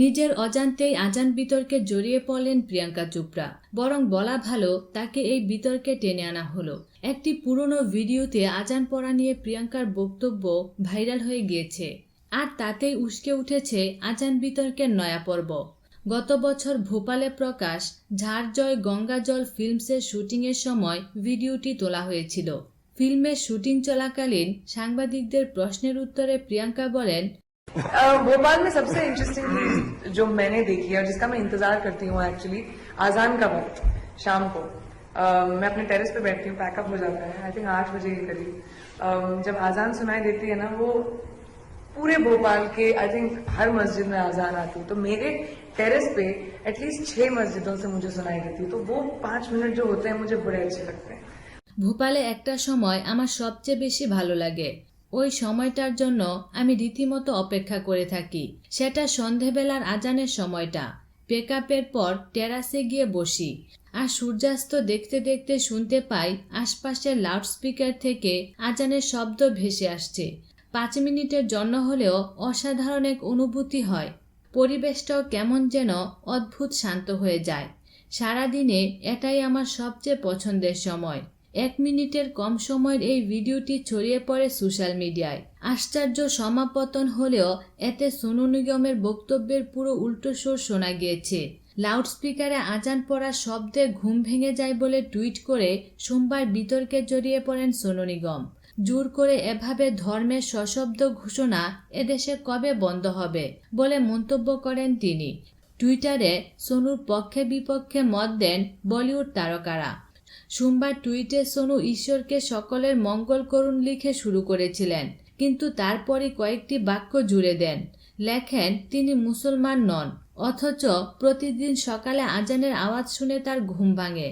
নিজের অজান্তেই আজান বিতর্কে জড়িয়ে পড়লেন প্রিয়াঙ্কা চোপড়া। বরং বলা ভালো, তাকে এই বিতর্কে টেনে আনা হলো। একটি পুরনো ভিডিওতে আজান পড়া নিয়ে প্রিয়াঙ্কার বক্তব্য ভাইরাল হয়ে গিয়েছে। আর তাতেই উস্কে উঠেছে আজান বিতর্কের নয়া পর্ব। গত বছর ভোপালে প্রকাশ ঝাড়জয় গঙ্গাজল ফিল্মসের শুটিংয়ের সময় ভিডিওটি তোলা হয়েছিল। ফিল্মের শুটিং চলাকালীন সাংবাদিকদের প্রশ্নের উত্তরে প্রিয়াঙ্কা বলেন भोपाल में सबसे इंटरेस्टिंग चीज जो मैंने देखी है और जिसका मैं इंतजार करती हूँ एक्चुअली आजान का वक्त शाम को अ, मैं अपने टेरेस पे बैठती हूँ पैकअप हो जाता है आई थिंक आठ बजे के करीब अ, जब आजान सुनाई देती है ना वो पूरे भोपाल के आई थिंक हर मस्जिद में आजान आती है तो मेरे टेरेस पे एटलीस्ट छह मस्जिदों से मुझे सुनाई देती है तो वो पांच मिनट जो होते हैं मुझे बड़े अच्छे लगते हैं ভোপালে একটা সময় আমার সবচেয়ে বেশি ভালো লাগে ওই সময়টার জন্য আমি রীতিমতো অপেক্ষা করে থাকি। সেটা সন্ধেবেলার আজানের সময়টা। পেকআপের পর টেরাসে গিয়ে বসি আর সূর্যাস্ত দেখতে দেখতে শুনতে পাই আশপাশের লাউডস্পিকার থেকে আজানের শব্দ ভেসে আসছে। পাঁচ মিনিটের জন্য হলেও অসাধারণ এক অনুভূতি হয়। পরিবেশটাও কেমন যেন অদ্ভুত শান্ত হয়ে যায়। সারাদিনে এটাই আমার সবচেয়ে পছন্দের সময়। এক মিনিটের কম সময়ের এই ভিডিওটি ছড়িয়ে পড়ে সোশ্যাল মিডিয়ায়। আশ্চর্য সমাপতন হলেও এতে সোনু নিগমের বক্তব্যের পুরো উল্টো সুর শোনা গিয়েছে। লাউডস্পিকারে আজান পড়ার শব্দে ঘুম ভেঙে যায় বলে টুইট করে সোমবার বিতর্কে জড়িয়ে পড়েন সোনু নিগম। জোর করে এভাবে ধর্মের সশব্দ ঘোষণা এদেশে কবে বন্ধ হবে বলে মন্তব্য করেন তিনি। টুইটারে সোনুর পক্ষে বিপক্ষে মত দেন বলিউড তারকারা। সোমবার টুইটে সোনু ঈশ্বরকে সকলের মঙ্গল করুন লিখে শুরু করেছিলেন, কিন্তু তারপরই কয়েকটি বাক্য জুড়ে দেন। লেখেন, তিনি মুসলমান নন, অথচ প্রতিদিন সকালে আজানের আওয়াজ শুনে তার ঘুম ভাঙে।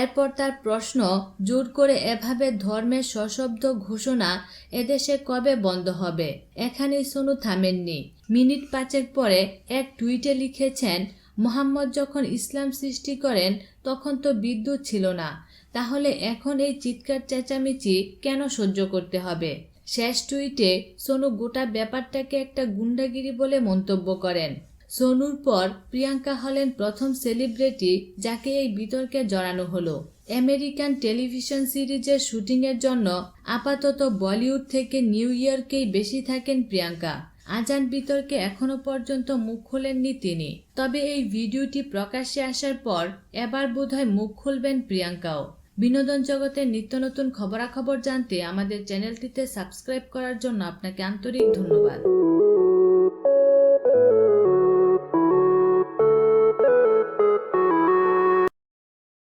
এরপর তার প্রশ্ন জোর করে এভাবে ধর্মের সশব্দ ঘোষণা এদেশে কবে বন্ধ হবে? এখানেই সোনু থামেননি। মিনিট পাঁচের পরে এক টুইটে লিখেছেন মোহাম্মদ যখন ইসলাম সৃষ্টি করেন, তখন তো বিদ্যুৎ ছিল না। তাহলে এখন এই চিৎকার চেঁচামেচি কেন সহ্য করতে হবে? শেষ টুইটে সোনু গোটা ব্যাপারটাকে একটা গুন্ডাগিরি বলে মন্তব্য করেন। সোনুর পর প্রিয়াঙ্কা হলেন প্রথম সেলিব্রিটি যাকে এই বিতর্কে জড়ানো হলো। আমেরিকান টেলিভিশন সিরিজের শুটিংয়ের জন্য আপাতত বলিউড থেকে নিউ ইয়র্কেই বেশি থাকেন প্রিয়াঙ্কা। আজান বিতর্কে এখনও পর্যন্ত মুখ খোলেননি তিনি। তবে এই ভিডিওটি প্রকাশ্যে আসার পর এবার বোধহয় মুখ খুলবেন প্রিয়াঙ্কাও। বিনোদন জগতের নিত্য নতুন খবরাখবর জানতে আমাদের চ্যানেলটিতে সাবস্ক্রাইব করার জন্য আপনাকে আন্তরিক ধন্যবাদ।